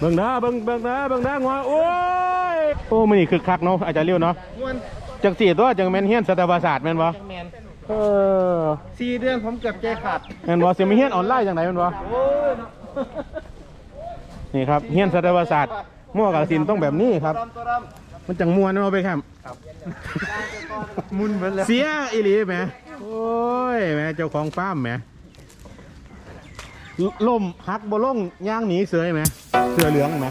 เบิ่งนะเบิ่งเบิ่งนะเบิ่งนะงัวโอ้ยโอ้มันนี่คึกคักเนาะอาจารย์เลี้ยวเนาะม่วนจังสี่ตัวจังแม่นเฮียนสัตวศาสตร์แม่นบ่แมนเออสี่เดือนผมเกือบใจขาดแม่นบ่สิมีเฮียนออนไลน์จังไดแม่นบ่โอ้ยเนาะนี่ครับเฮียนสัตวศาสตร์มั่วกับศิลป์ต้องแบบนี้ครับตัวดำตัวดมันจังม่วนเนาะไปแคมป์ำมุนเหมือนแล้วเสียอีหลีแหมโอ้ยแหมเจ้าของฟาร์มแหม ลล่มหักบ่ลงย่างหนีเสือแหมเสือเหลืองแหม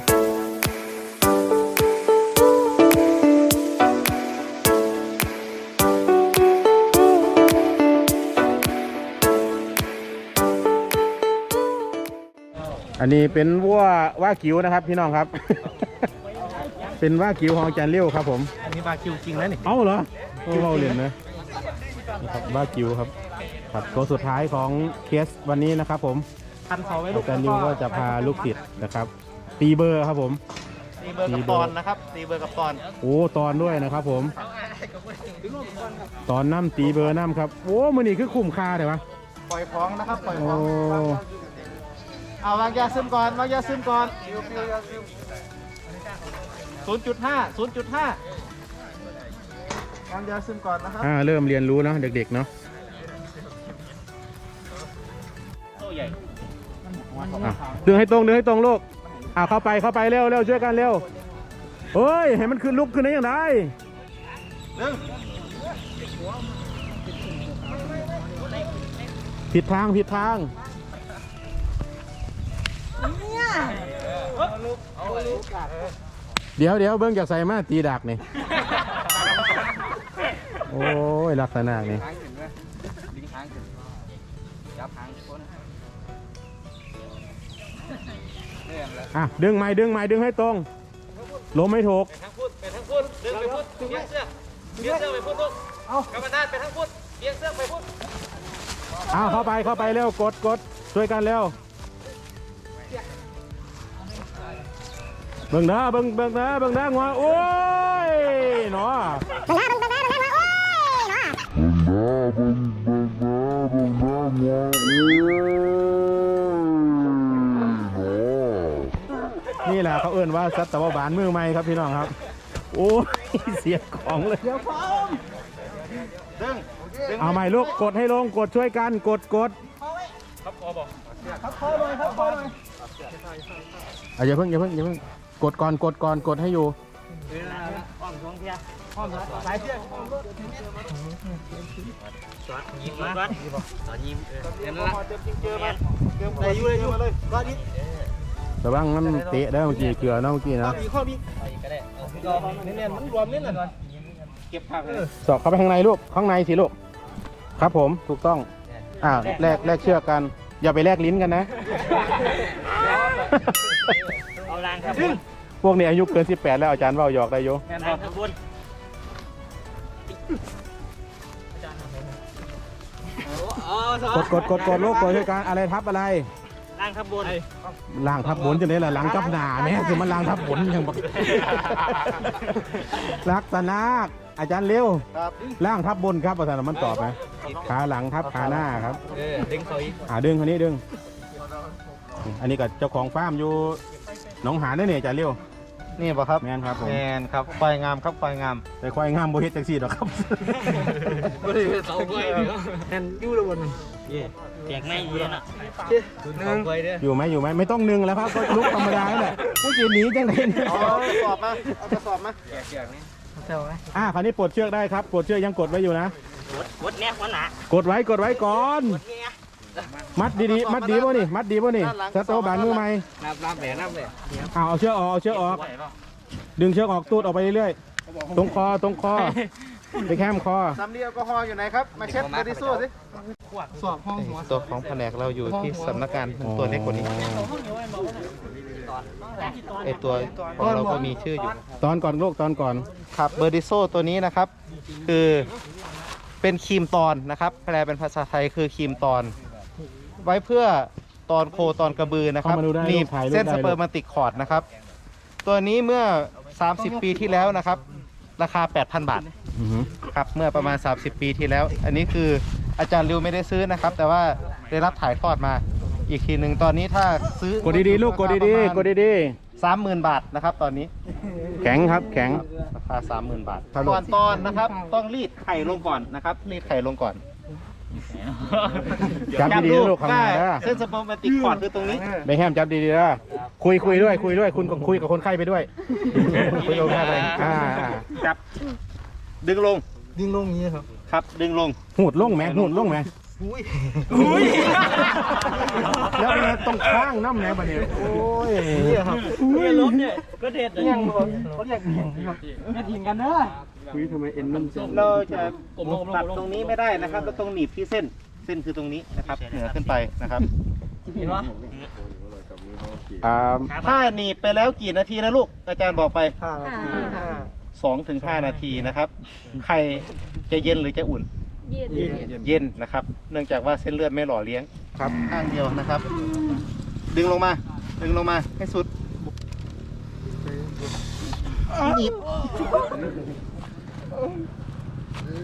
อันนี้เป็นวัวว่ากิวนะครับ พี่น้องครับ เป็นว่ากิวของอาจารย์เลี้ยวครับ ผมอันนี้บาคิวจริงแล้วนี่เอาเหรอโอ้เราเรียนนะนี่ครับบ้ากิวครับครับตัวสุดท้ายของเคสวันนี้นะครับผม พันเขาไว้ลูอากจารย์นิวก็จะพาลูกศิษย์นะครับ ตีเบอร์ครับผม ตีเบอร์กับปอนนะครับตีเบอร์กับปอนโอ้ตอนด้วยนะครับผม ตอนน้ำตีเบอร์น้ำครับ โอ้มันนี่คือคุ้มค่าเลยวะปล่อยของนะครับปล่อยขโอ้องเอาวางยาซึมก่อนวางยาซึมก่อนศูนย์จุดห้าศูนย์จุดห้าวางยาซึมก่อนนะครับอ่าเริ่มเรียนรู้เนาะเด็กๆเนาะ อะดึงให้ตรงดึงให้ตรงลูกอ่าเข้าไปเข้าไปเร็วเร็วช่วยกันเร็วเฮ้ยให้มันขึ้นลุกขึ้นได้อย่างไรหนึ่งผิดทางผิดทางเดี๋ยวเดี๋ยวเบิ้งจากใส่มาตีดักนี่โอ้ยลักษณะนี่ อะดึงไม้ดึงไม้ดึงให้ตรงลมไม่ถูกทางพุทธไปทางพุทธเดินไปพุทธเบียงเสื้อเบียงเสื้อไปพุทธลูกเอากรรมนาศไปทางพุทธเบียงเสื้อไปพุทธอ้าวเข้าไปเข้าไปเร็วกดกดช่วยกันเร็วเบิ่งนะเบิ่งเบิ่งนะเบิ่งนะงัวโอ้ยเนาะนี่แหละเขาเอื่นว่าสัตวบาลมือใหม่ครับพี่น้องครับ โอ้ยเสียของเลยเดี๋ยวพร้อมดึงดึงเอาใหม่ลูกกดให้ลงกดช่วยกันกดกดครับคอหน่อยครับคอหน่อยอะอย่าเพิ่งอย่าเพิ่งอย่าเพิ่งกดก่อนกดก่อนกดให้อยู่สายเชือกยิ้มมาตอนยิ้มเออเดี๋ยวพอเต็มจริงเจอมาเติมใส่ยูเลยยูมาเลยก้อนนี้ ระวังมันเตะได้อเมื่อกี้เกลือเนาะเมื่อกี้ข้อนะบีข้อบีเน้นๆมันรวมเน้นน่ะเก็บผักเลยสอบเข้าไปข้างในลูกข้างในสิลูกครับผมถูกต้องอ่าแลกแลกเชือกกัน อย่าไปแลกลิ้นกันนะเอาลางครับบนพวกนี้อายุเกิน 18 แล้วอาจารย์เว่าหยอกได้โยแมนลางครับบนกดกดกดกดลูกกดช่วยกันอะไรทับอะไร ลางครับบนล่างทับบนจะได้ละหลังกับหนาแม่คือมันล่างทับบนยังบอกลักษณะอาจารย์เร็วครับล่างทับบนครับอาจารย์มันตอบนะขาหลังทับขาหน้าครับเออดึงเขาอีกอ่าดึงคนนี้ดึง อันนี้ก็เจ้าของฟาร์มอยู่หนองหานได้เนี่ยอาจารย์เร็ว นี่ป่ะครับแมนครับผม แมนครับควายงามครับควายงาม แต่ควายงามโบเฮ็ดจังซี่ดอกครับบริเวณเสาไฟเดียวแทนยู่ระบนแจกไม่เย็นอะหนึ่งไฟเด้ออยู่ไหมอยู่ไหมไม่ต้องนึ่งแล้วครับก็ลุกธรรมดาแหละผู้จีหนีจังเลยเนี่ยเอากระสอบมาเอากระสอบมาแจกนี่อ่าคราวนี้ปลดเชือกได้ครับปลดเชือกยังกดไว้อยู่นะวดวดเนี่ยหัวหนากดไว้กดไว้ก่อนเนี่ย มัดดีๆมัดดีป่ะนี่มัดดีป่ะนี่สโตบานมือไหมนับนับแหวนนับแหวนเอาเอาเชือกออกเอาเชือกออก ดึงเชือกออกตูดออกไปเรื่อยๆตรงคอตรงคอไปแคมคอสำลีแอลกอฮอล์อยู่ไหนครับ มาเช็ดเบอร์ดิโซ่สิสอบห้องหัวตัวของแผนกเราอยู่ที่สำนักงานตัวเล็กกว่านี้ไอตัวของเราก็มีชื่ออยู่ ตอนก่อนลูกตอนก่อนครับเบอร์ดิโซตัวนี้นะครับ คือเป็นครีมตอนนะครับแปลเป็นภาษาไทยคือครีมตอน ไว้เพื่อตอนโคตอนกระบือนะครับเข้ามาดูได้หนีบถ่ายรูปเส้นได้สเลยเปอร์มาติกคอร์ดนะครับ ตัวนี้เมื่อ 30 ปีที่แล้วนะครับ ราคา 8,000 บาท อือหือครับเมื่อประมาณ 30 ปีที่แล้ว อันนี้คืออาจารย์ริวไม่ได้ซื้อนะครับ แต่ว่าได้รับถ่ายทอดมาอีกทีหนึ่งตอนนี้ถ้าซื้อกดดีๆลูกกดดีๆกดดีสามหมื่นบาทนะครับ ตอนนี้แข็งครับแข็ง ราคาสามหมื่นบาทครับก่อนตอนนะครับ ต้องรีดไข่ลงก่อนนะครับรีดไข่ลงก่อน จับดีๆนะลูกข้างหน้าได้นะเส้นสปอมติกพอร์ตคือตรงนี้ เบคแฮมจับดีๆนะคุยคุยด้วยคุยด้วย คุณก็คุยกับคนไข้ไปด้วยคุยกับคนไข้ไปอ่าอ่าจับ ดึงลง ดิ้งลงอย่างนี้ครับ ครับ ดึงลง หูดลงไหมหูดลงไหมอุ้ยแล้วเนี่ยต้องข้างน้ำแหนบัดนี้โอ้ยเนี่ยรถเนี่ยก็เด็ดเลยยังเขาเรียกเหี่ยงครับไม่ทิ้งกันเด้อ เราจะตัดตรงนี้ไม่ได้นะครับเราต้องหนีบที่เส้น เส้นคือตรงนี้นะครับ เหนือขึ้นไปนะครับเห็นปะอ่าถ้าหนีบไปแล้วกี่นาทีนะลูก อาจารย์บอกไปสองถึงห้านาทีนะครับ ไข่จะเย็นหรือจะอุ่นเย็นเย็นนะครับ เนื่องจากว่าเส้นเลือดไม่หล่อเลี้ยงครับ ข้างเดียวนะครับ ดึงลงมา ดึงลงมาให้สุดหนีบ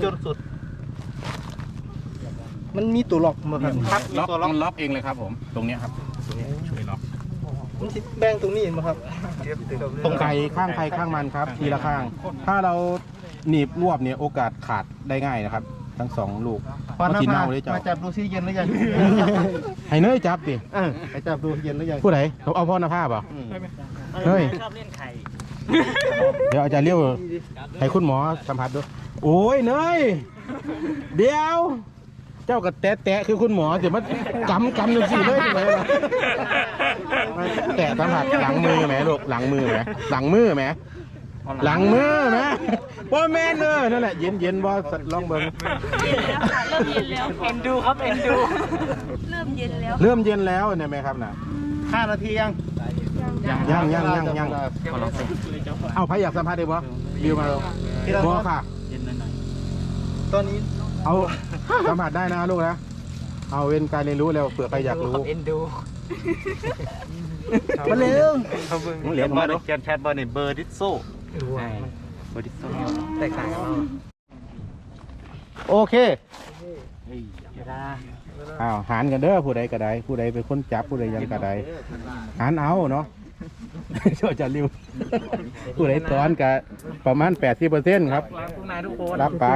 จนสุด มันมีตัวล็อกมาครับครับมีล็อกตัวล็อกมันล็อกเองเลยครับ ผม ตรงเนี้ยครับช่วยล็อกมันสิแบ่งตรงนี้เห็นไหมครับตรงไข่ข้างไข่ข้างมันครับ ทีละข้าง ถ้าเราหนีบรวบเนี่ยโอกาสขาดได้ง่ายนะครับ ทั้งสองลูกพอหน้ากินผาเน่าเลยเจ้ามาจับดูซิเย็นหรือยังให้เนยจับดิเออไปจับดูเย็นหรือยังผู้ใดเขาเอาพ่อหน้าผ้าเปล่ะอืมเฮ้ยชอบ เล่นไข่เดี๋ยวอาจารย์เลี้ยวให้คุณหมอสัมผัสดูโอ้ยเนยเดี๋ยว เจ้ากับแตะแตะคือคุณหมอเดี๋ยวมันกำกำหนึ่งสี่เลยเลยล่ะแตะสัมผัสหลังมือไหมลูกหลังมือไหมหลังมือไหมหลังมือไหมว่าแม่นเนอนั่นแหละเย็นเย็นว่าลองเบิ่งเย็นแล้วค่ะเริ่มเย็นแล้วเอ็นดูครับเอ็นดู เริ่มเย็นแล้ว เริ่มเย็นแล้วเนี่ยไหมครับน่ะห้านาทียัง ยังยังยังยังเอาใครอยากสัมภาษณ์ได้บ่บิวมาเลยบ่ค่ะตอนนี้เอาสัมผัสได้นะลูกนะ เอาเว้นการเรียนรู้แล้วเผื่อใครอยากรู้เอ็นดูมาเร็วเหรียญบอลเขียนแชทบอลในเบอร์ดิโซเบอร์ดิโซแตกต่างกันเราโอเค อ้าวหารกันเด้อผู้ใดก็ได้ผู้ใดเป็นคนจับผู้ใดยังก็ได้หารเอาเนาะช่วยจะริวผู้ใดตอนกับประมาณ80%ครับพวกนายทุกคนรับไป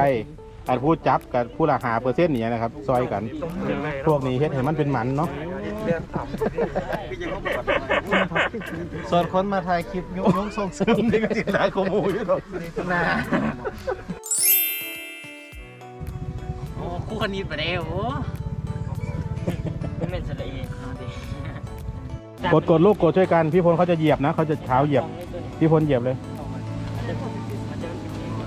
อันผู้จับกับผู้ละหาเปอร์เซ็นต์อย่างเงี้ยนะครับ ซอยกัน พวกนี้เฮ็ดให้มันเป็นหมันเนาะส่วนคนมาถ่ายคลิปยงยงส่งเสริมนี่ก็จิตนาโกมูอยู่หรอกนาโอ้คู่คณิตไปแล้วโอ้ เป็นสระเอกครับดิกดกดลูกกดช่วยกันพี่พลเขาจะเหยียบนะเขาจะเท้าเหยียบพี่พลเหยียบเลย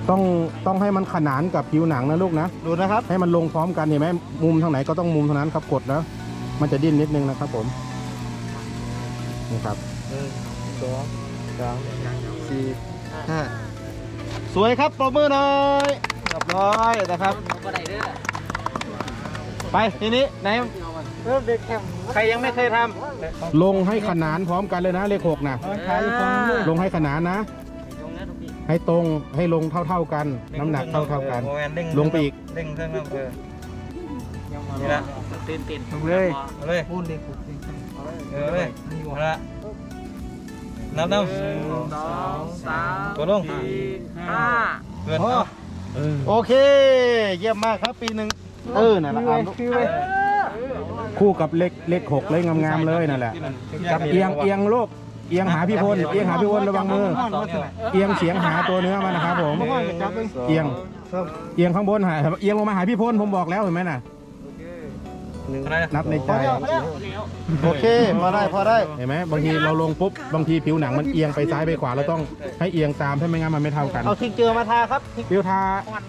ต้องต้องให้มันขนานกับผิวหนังนะลูกนะดูนะครับ ให้มันลงพร้อมกันเห็นไหมมุมทางไหนก็ต้องมุมเท่านั้นครับกดแล้วมันจะดิ้นนิดนึงนะครับผมนี่ครับสองสามสี่ห้าสวยครับปรบมือหน่อยเรียบร้อยนะครับก็ได้เด้อไปทีนี้ไหน เริ่มเด็กแคมใครยังไม่เคยทลงให้ขนานพร้อมกันเลยนะเลขหกนะขายฟังเลยลงให้ขนานนะ ให้ตรงให้ลงเท่าๆกัน น้ำหนักเท่าๆกัน ลงไปอีกเด้งเครื่องนั่งเกลือนี่ละตื่นเต้นเลยเอาเลยพูดเลยเออเลยเอาละนับนับสองสามกดลง สี่ห้าเกินำเอา โอเค เยี่ยมมากครับปีหนึ่งเออนั่นแหละครับลูกคู่ กับเลขเลขหกเลยงามๆเลยนั่นแหละเอียงเอียงโลกเอียงหาพี่พลเอียงหาพี่พลระวังมือ เอียงเฉียงหาตัวเนื้อมันนะครับผมเอียงเอียงข้างบนหาเอียงลงมาหาพี่พลผมบอกแล้วเห็นไหมน่ะอะไรนะนับในใจโอเคพอได้พอได้เห็นไหมบางทีเราลงปุ๊บบางทีผิวหนังมันเอียงไปซ้ายไปขวาเราต้องให้เอียงตามถ้าไม่งั้นมันไม่เท่ากันเอาทิงเจอมาทาครับผิวทา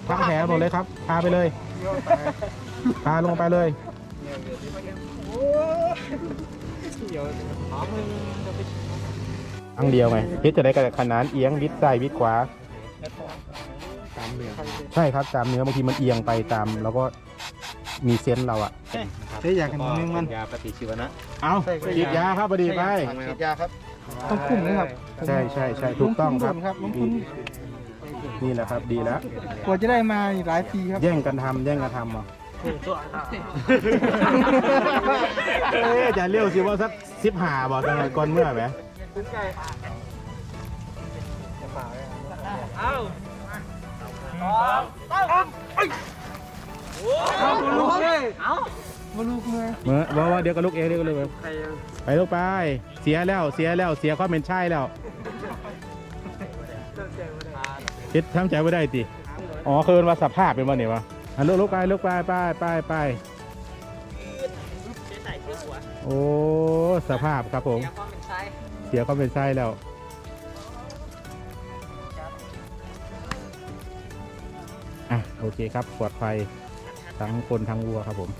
ทางแผลหมดเลยครับทาไปเลยทาลงไปเลย อังเดียวไงพิษจะได้กระขนานเอียงวิดซ้ายวิดขวาใช่ครับตามเนื้อบางทีมันเอียงไปตาม แล้วก็มีเซนส์เราอะใช้ยากันนึงมันยาปฏิชีวนะเอาฉีดยาครับพอดีไปฉีดยาครับต้องคุ้มเลยครับใช่ใช่ใช่ถูกต้องครับครับลงทุนนี่แหละครับดีแล้วกว่าจะได้มาหลายปีครับแย่งกันทำแย่งกันทำอะ เอ๊ะจะเลี้ยวสิว่าสักสิบหาบอกจังไงก่อนเมื่อไหมเอาสองเอาลูกเลยเอาเมื่อว่าว่าเดี๋ยวก็ลุกเองเดี๋ยวก็ลุกเองใครยังไปลุกไป เสียแล้วเสียแล้วเสียความเป็นชายแล้วคิดทำใจไม่ได้ติอ๋อคือมันว่าสภาพเป็นวันนี้วะ อะลุกลุกไปลุกไปไปไปไปโอ้สภาพครับผมความเป็นชายเสียความเป็นไส้แล้ว อะ โอเคครับปลอดภัยทั้งคนทั้งวัวครับผม